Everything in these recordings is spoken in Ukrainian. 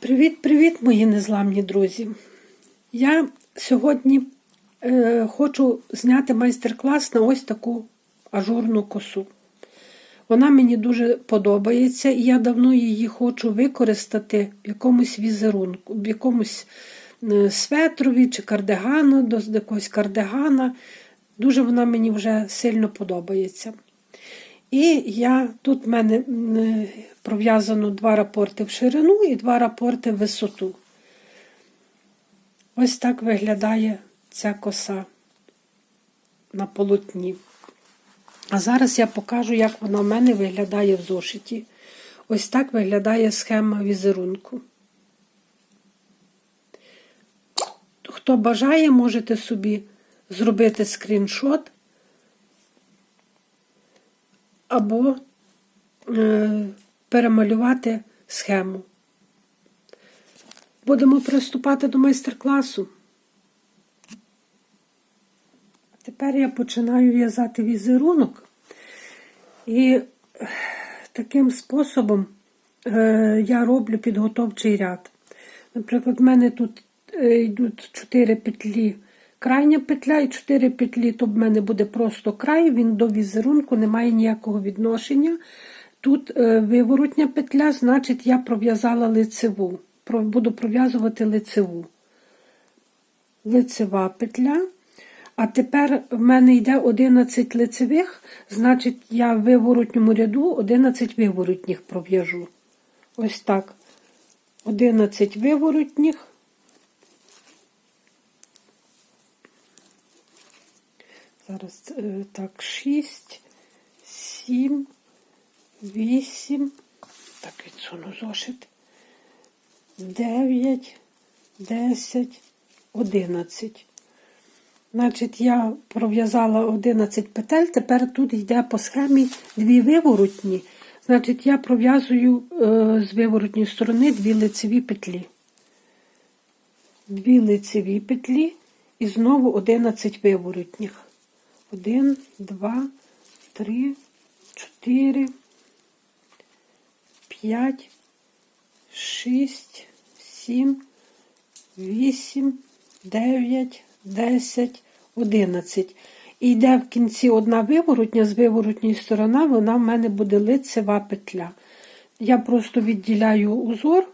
Привіт-привіт, мої незламні друзі! Я сьогодні е, хочу зняти майстер-клас на ось таку ажурну косу. Вона мені дуже подобається, і я давно її хочу використати в якомусь візерунку, в якомусь е, светрові чи кардигану, до якогось кардигана. Дуже вона мені вже сильно подобається. І я тут в мене пров'язано два рапорти в ширину і два рапорти в висоту. Ось так виглядає ця коса на полотні. А зараз я покажу, як вона в мене виглядає в зошиті. Ось так виглядає схема візерунку. Хто бажає, можете собі зробити скріншот або е, перемалювати схему. Будемо приступати до майстер-класу. Тепер я починаю в'язати візерунок, і таким способом е, я роблю підготовчий ряд. Наприклад, в мене тут е, йдуть 4 петлі крайня петля і 4 петлі, то в мене буде просто край, він до візерунку не має ніякого відношення. Тут е, виворотня петля, значить, я пров'язала лицеву. Буду пров'язувати лицеву. Лицева петля. А тепер в мене йде 11 лицевих, значить, я в виворотньому ряду 11 виворотніх пров'яжу. Ось так. 11 виворотніх. Зараз е, так, 6, 7, 8, так, відсуну зошит, 9, 10, 11. Значить, я пров'язала 11 петель, тепер тут йде по схемі дві виворотні. Значить, я пров'язую е, з виворотньої сторони дві лицеві петлі. Дві лицеві петлі і знову 11 виворотніх. Один, два, три, чотири, п'ять, шість, сім, вісім, дев'ять, десять, одинадцять. І йде в кінці одна виворотня, з виворотньої сторони, вона в мене буде лицева петля. Я просто відділяю узор,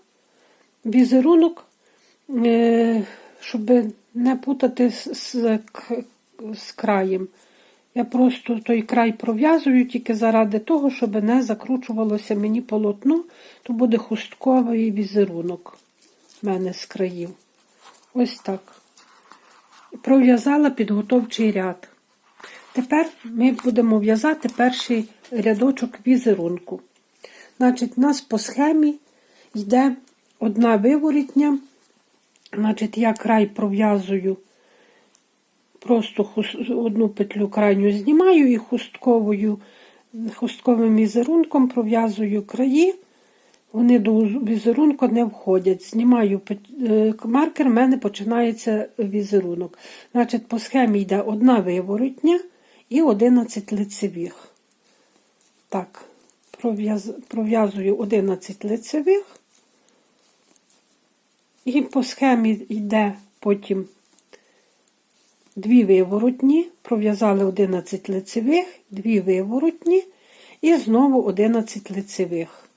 візерунок, е, щоб не путати з, з краєм. Я просто той край пров'язую тільки заради того, щоб не закручувалося мені полотно, то буде хустковий візерунок в мене з країв. Ось так. Пров'язала підготовчий ряд. Тепер ми будемо в'язати перший рядочок візерунку. Значить, у нас по схемі йде одна виворітня. Значить, я край пров'язую Просто одну петлю крайню знімаю і хустковою, хустковим візерунком пров'язую краї, вони до візерунку не входять. Знімаю е, маркер, в мене починається візерунок. Значить, по схемі йде одна виворотня і 11 лицевих. Так, пров'язую 11 лицевих. І по схемі йде потім дві виворотні, пров'язали 11 лицевих, дві виворотні і знову 11 лицевих.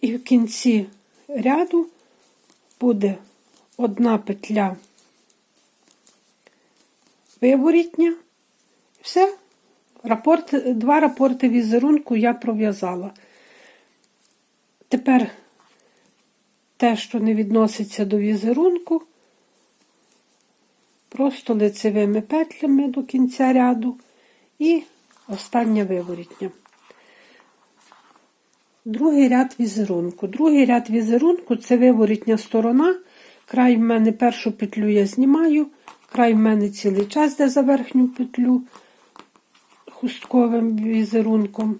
І в кінці ряду буде одна петля виворітня. Все, рапорт, два рапорти візерунку я пров'язала. Тепер те, що не відноситься до візерунку, просто лицевими петлями до кінця ряду і остання виворітня. Другий ряд візерунку. Другий ряд візерунку це виворітня сторона. Край в мене першу петлю я знімаю, край в мене цілий час де за верхню петлю хустковим візерунком.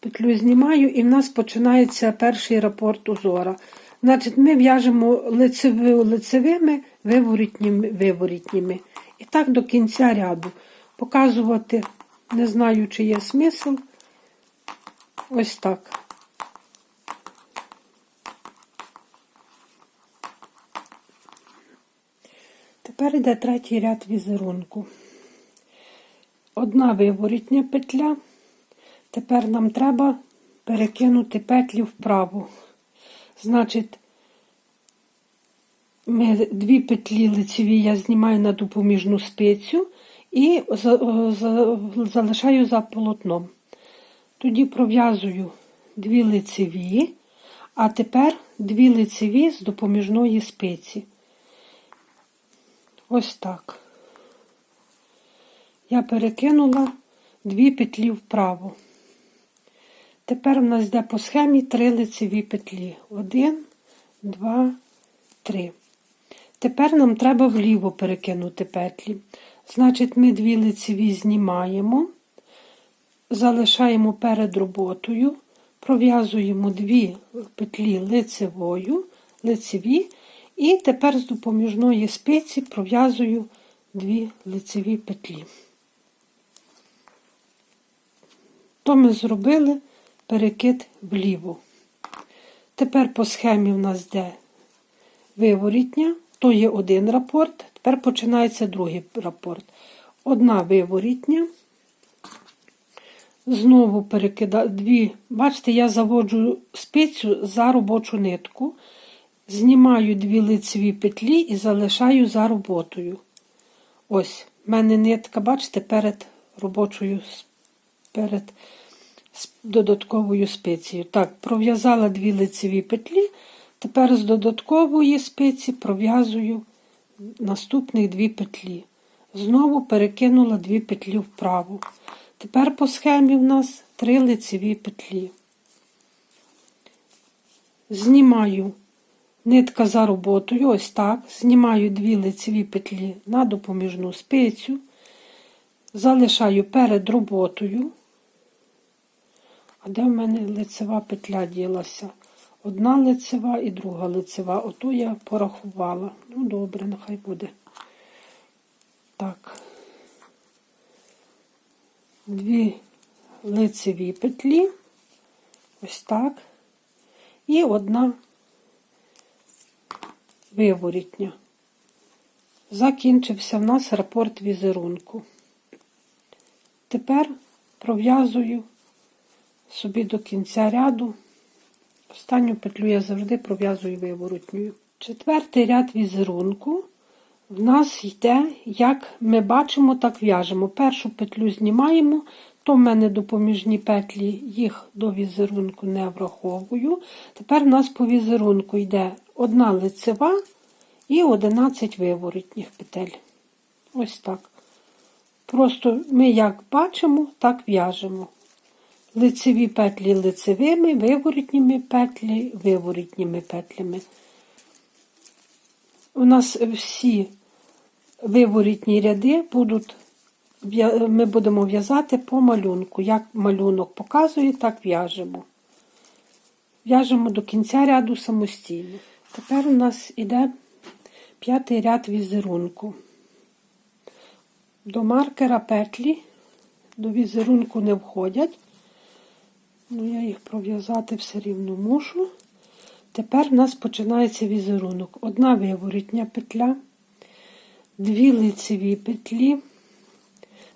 Петлю знімаю, і в нас починається перший рапорт узора. Значить, Ми в'яжемо лицевою лицевими, виворітніми, виворітніми. І так до кінця ряду. Показувати, не знаю, чи є смисл. Ось так. Тепер йде третій ряд візерунку. Одна виворітня петля. Тепер нам треба перекинути петлю вправо. Значить, дві петлі лицеві я знімаю на допоміжну спицю і за- за- залишаю за полотном. Тоді пров'язую дві лицеві, а тепер дві лицеві з допоміжної спиці. Ось так. Я перекинула дві петлі вправо. Тепер у нас йде по схемі три лицеві петлі. Один, два, три. Тепер нам треба вліво перекинути петлі. Значить, ми дві лицеві знімаємо, залишаємо перед роботою, пров'язуємо дві петлі лицевою, лицеві, і тепер з допоміжної спиці пров'язую дві лицеві петлі. То ми зробили перекид вліво. Тепер по схемі в нас йде виворітня, то є один рапорт, тепер починається другий рапорт. Одна виворітня, знову перекидаю дві. Бачите, я заводжу спицю за робочу нитку, знімаю дві лицеві петлі і залишаю за роботою. Ось, в мене нитка, бачите, перед робочою, перед з додатковою спицією. Так, пров'язала дві лицеві петлі, тепер з додаткової спиці пров'язую наступних дві петлі. Знову перекинула дві петлі вправо. Тепер по схемі в нас три лицеві петлі. Знімаю нитка за роботою, ось так. Знімаю дві лицеві петлі на допоміжну спицю, залишаю перед роботою. Де в мене лицева петля ділася? Одна лицева і друга лицева. Ото я порахувала. Ну, добре, нехай буде. Так. Дві лицеві петлі. Ось так. І одна виворітня. Закінчився в нас рапорт візерунку. Тепер пров'язую собі до кінця ряду. Останню петлю я завжди пров'язую виворотньою. Четвертий ряд візерунку в нас йде, як ми бачимо, так в'яжемо. Першу петлю знімаємо, то в мене допоміжні петлі, їх до візерунку не враховую. Тепер в нас по візерунку йде одна лицева і 11 виворотніх петель. Ось так. Просто ми як бачимо, так в'яжемо. Лицеві петлі лицевими, виворітніми петлі виворітніми петлями. У нас всі виворітні ряди будуть, ми будемо в'язати по малюнку. Як малюнок показує, так в'яжемо. В'яжемо до кінця ряду самостійно. Тепер у нас іде п'ятий ряд візерунку. До маркера петлі до візерунку не входять. Ну, я їх пров'язати все рівно мушу. Тепер в нас починається візерунок. Одна виворітня петля, дві лицеві петлі.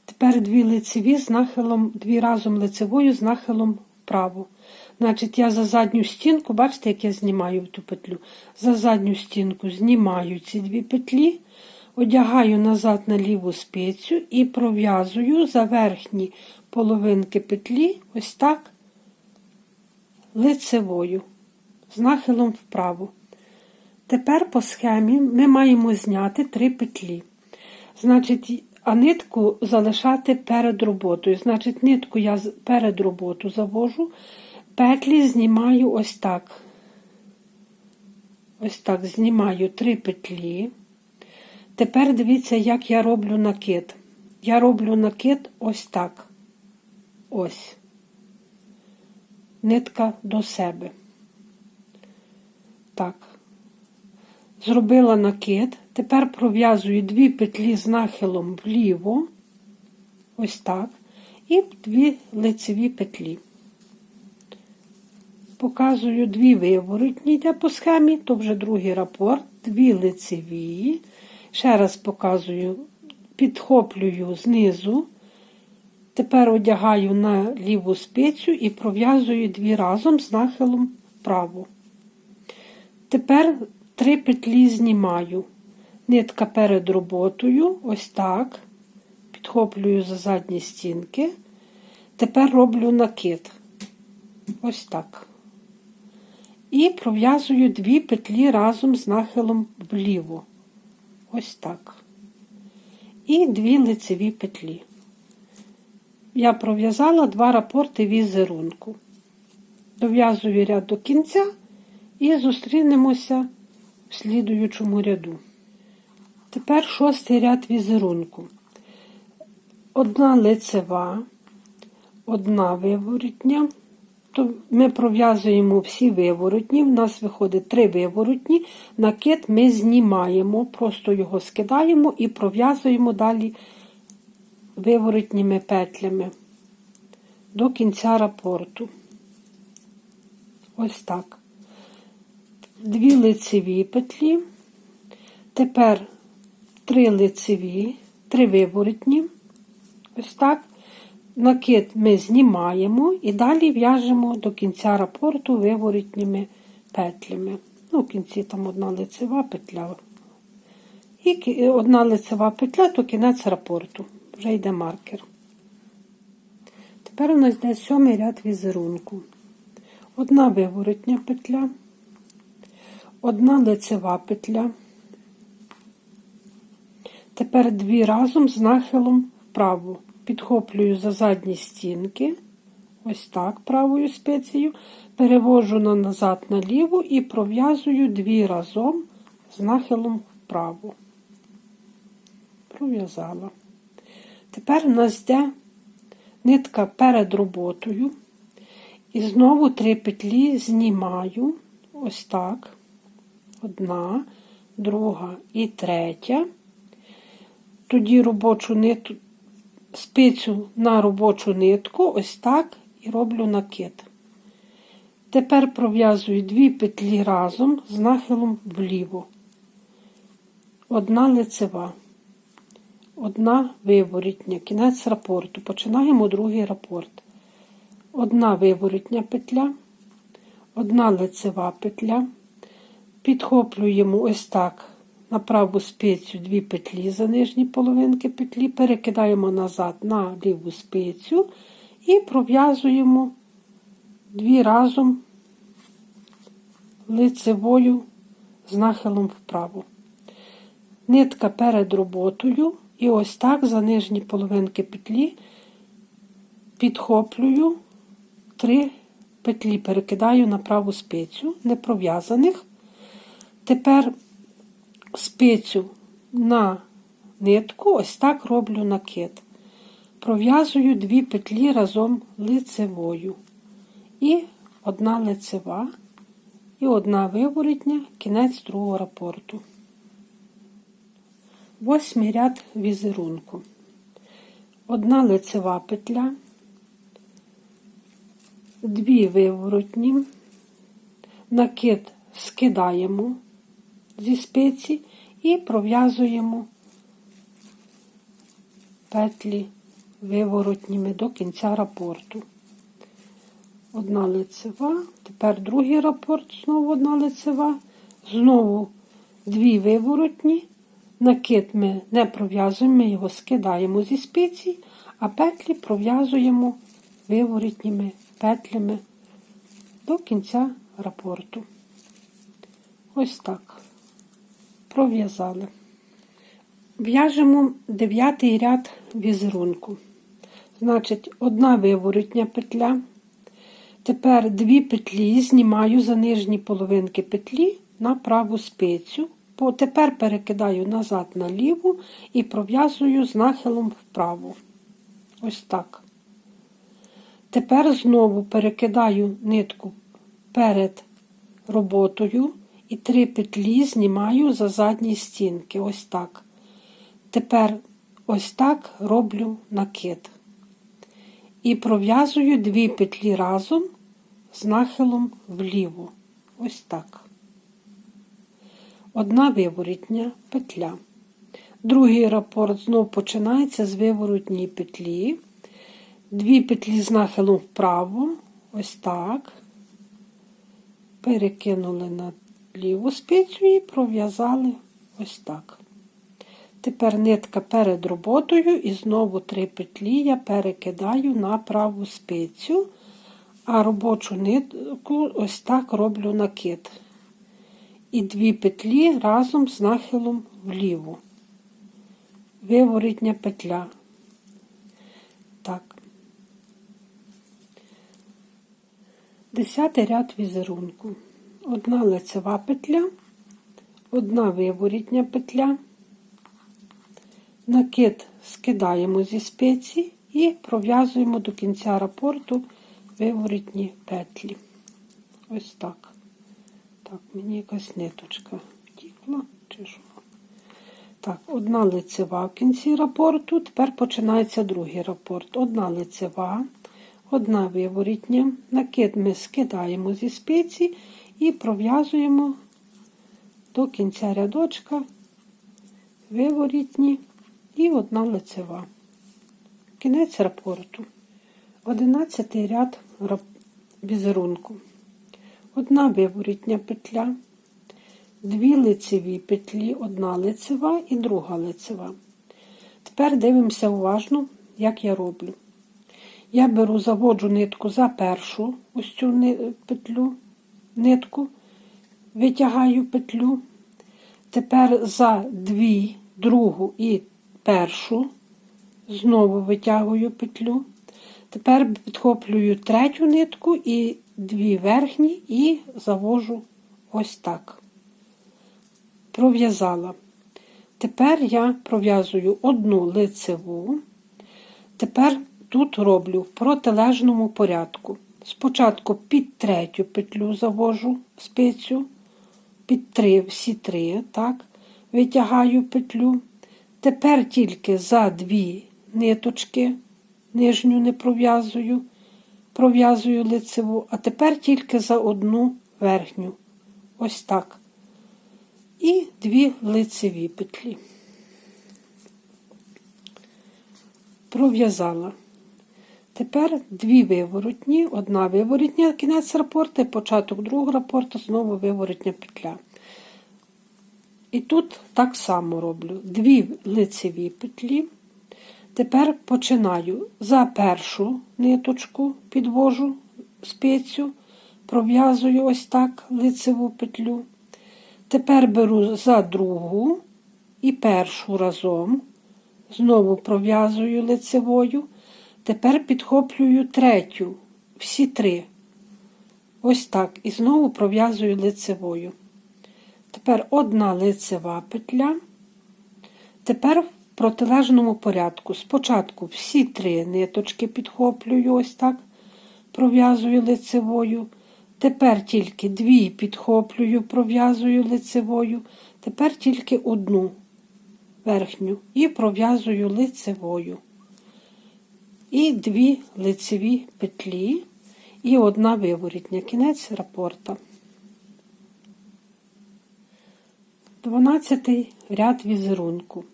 Тепер дві лицеві з нахилом, дві разом лицевою з нахилом вправо. Значить, я за задню стінку, бачите, як я знімаю ту петлю. За задню стінку знімаю ці дві петлі, одягаю назад на ліву спицю і пров'язую за верхні половинки петлі, ось так, лицевою, з нахилом вправо. Тепер по схемі ми маємо зняти три петлі. Значить, а нитку залишати перед роботою. Значить, нитку я перед роботу завожу, петлі знімаю ось так. Ось так знімаю три петлі. Тепер дивіться, як я роблю накид. Я роблю накид ось так. Ось. Нитка до себе. Так. Зробила накид. Тепер пров'язую дві петлі з нахилом вліво. Ось так. І дві лицеві петлі. Показую дві виворотні, йде по схемі, то вже другий рапорт, дві лицеві. Ще раз показую, підхоплюю знизу, тепер одягаю на ліву спицю і пров'язую дві разом з нахилом вправо. Тепер три петлі знімаю. Нитка перед роботою, ось так. Підхоплюю за задні стінки. Тепер роблю накид. Ось так. І пров'язую дві петлі разом з нахилом вліво. Ось так. І дві лицеві петлі. Я пров'язала два рапорти візерунку. Дов'язую ряд до кінця і зустрінемося в слідуючому ряду. Тепер шостий ряд візерунку. Одна лицева, одна виворотня. То ми пров'язуємо всі виворотні. У нас виходить три виворотні. Накид ми знімаємо, просто його скидаємо і пров'язуємо далі виворотніми петлями до кінця рапорту. Ось так. Дві лицеві петлі. Тепер три лицеві, три виворотні. Ось так. Накид ми знімаємо і далі в'яжемо до кінця рапорту виворотніми петлями. Ну, в кінці там одна лицева петля. І одна лицева петля, то кінець рапорту. Вже йде маркер. Тепер у нас йде сьомий ряд візерунку. Одна виворотня петля, одна лицева петля. Тепер дві разом з нахилом вправо підхоплюю за задні стінки, ось так правою спецією, перевожу на назад на ліву і пров'язую дві разом з нахилом вправо. Пров'язала. Тепер у нас йде нитка перед роботою. І знову три петлі знімаю ось так. Одна, друга і третя. Тоді робочу нитку спицю на робочу нитку, ось так, і роблю накид. Тепер пров'язую дві петлі разом з нахилом вліво. Одна лицева, одна виворітня, кінець рапорту. Починаємо другий рапорт. Одна виворітня петля, одна лицева петля. Підхоплюємо ось так на праву спицю дві петлі за нижні половинки петлі, перекидаємо назад на ліву спицю і пров'язуємо дві разом лицевою з нахилом вправо. Нитка перед роботою, і ось так за нижні половинки петлі підхоплюю три петлі, перекидаю на праву спицю, не пров'язаних. Тепер спицю на нитку, ось так роблю накид. Пров'язую дві петлі разом лицевою. І одна лицева, і одна виворітня, кінець другого рапорту. Восьмий ряд візерунку. Одна лицева петля, дві виворотні, накид скидаємо зі спиці і пров'язуємо петлі виворотніми до кінця рапорту. Одна лицева, тепер другий рапорт, знову одна лицева, знову дві виворотні, накид ми не пров'язуємо, ми його скидаємо зі спиці, а петлі пров'язуємо виворотніми петлями до кінця рапорту. Ось так пров'язали. В'яжемо дев'ятий ряд візерунку. Значить, одна виворотня петля. Тепер дві петлі знімаю за нижні половинки петлі на праву спицю. Тепер перекидаю назад на ліву і пров'язую з нахилом вправо. Ось так. Тепер знову перекидаю нитку перед роботою і три петлі знімаю за задні стінки. Ось так. Тепер ось так роблю накид. І пров'язую дві петлі разом з нахилом вліво. Ось так. Одна виворітня петля. Другий рапорт знов починається з виворотньої петлі. Дві петлі з нахилом вправо, ось так. Перекинули на ліву спицю і пров'язали ось так. Тепер нитка перед роботою і знову три петлі я перекидаю на праву спицю, а робочу нитку ось так роблю накид. І дві петлі разом з нахилом вліво. Виворітня петля. Так. Десятий ряд візерунку. Одна лицева петля, одна виворітня петля. Накид скидаємо зі спиці і пров'язуємо до кінця рапорту виворітні петлі. Ось так. Так, мені якась ниточка втікла? Так, одна лицева в кінці рапорту. Тепер починається другий рапорт. Одна лицева, одна виворітня. Накид ми скидаємо зі спиці і пров'язуємо до кінця рядочка виворітні і одна лицева. Кінець рапорту. Одинадцятий ряд візерунку. Одна виворітня петля, дві лицеві петлі, одна лицева і друга лицева. Тепер дивимося уважно, як я роблю. Я беру, заводжу нитку за першу ось цю петлю, нитку, витягаю петлю. Тепер за дві, другу і першу, знову витягую петлю. Тепер підхоплюю третю нитку і дві верхні і завожу ось так. Пров'язала. Тепер я пров'язую одну лицеву. Тепер тут роблю в протилежному порядку. Спочатку під третю петлю завожу спицю, під три, всі три, так, витягаю петлю. Тепер тільки за дві ниточки, нижню не пров'язую, пров'язую лицеву, а тепер тільки за одну верхню. Ось так. І дві лицеві петлі. Пров'язала. Тепер дві виворотні, одна виворотня, кінець рапорту, початок другого рапорту, знову виворотня петля. І тут так само роблю дві лицеві петлі. Тепер починаю за першу ниточку, підвожу спицю, пров'язую ось так лицеву петлю. Тепер беру за другу і першу разом, знову пров'язую лицевою. Тепер підхоплюю третю, всі три. Ось так. І знову пров'язую лицевою. Тепер одна лицева петля. Тепер протилежному порядку. Спочатку всі три ниточки підхоплюю, ось так, пров'язую лицевою. Тепер тільки дві підхоплюю, пров'язую лицевою. Тепер тільки одну верхню і пров'язую лицевою. І дві лицеві петлі, і одна виворітня. Кінець рапорта. 12 ряд візерунку.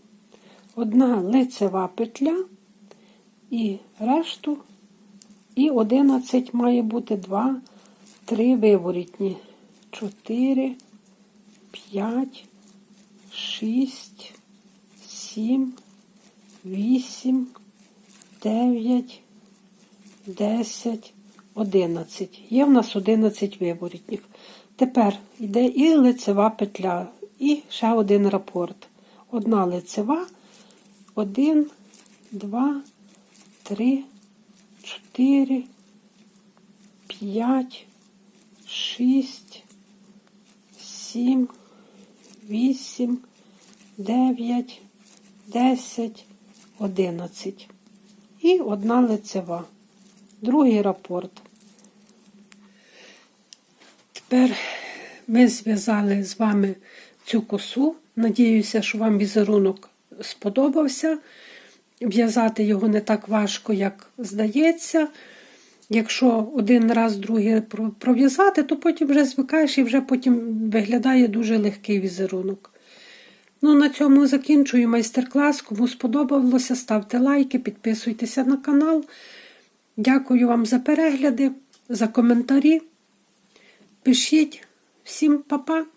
Одна лицева петля і решту, і 11 має бути 2, 3 виворітні. 4, 5, 6, 7, 8, 9, 10, 11. Є в нас 11 виворітніх. Тепер йде і лицева петля. І ще один рапорт. Одна лицева, один, два, три, чотири, п'ять, шість, сім, вісім, дев'ять, десять, одинадцять. І одна лицева. Другий рапорт. Тепер ми зв'язали з вами цю косу. Надіюся, що вам візерунок сподобався. В'язати його не так важко, як здається. Якщо один раз другий пров'язати, то потім вже звикаєш і вже потім виглядає дуже легкий візерунок. Ну, на цьому закінчую майстер-клас. Кому сподобалося, ставте лайки, підписуйтеся на канал. Дякую вам за перегляди, за коментарі. Пишіть. Всім па-па!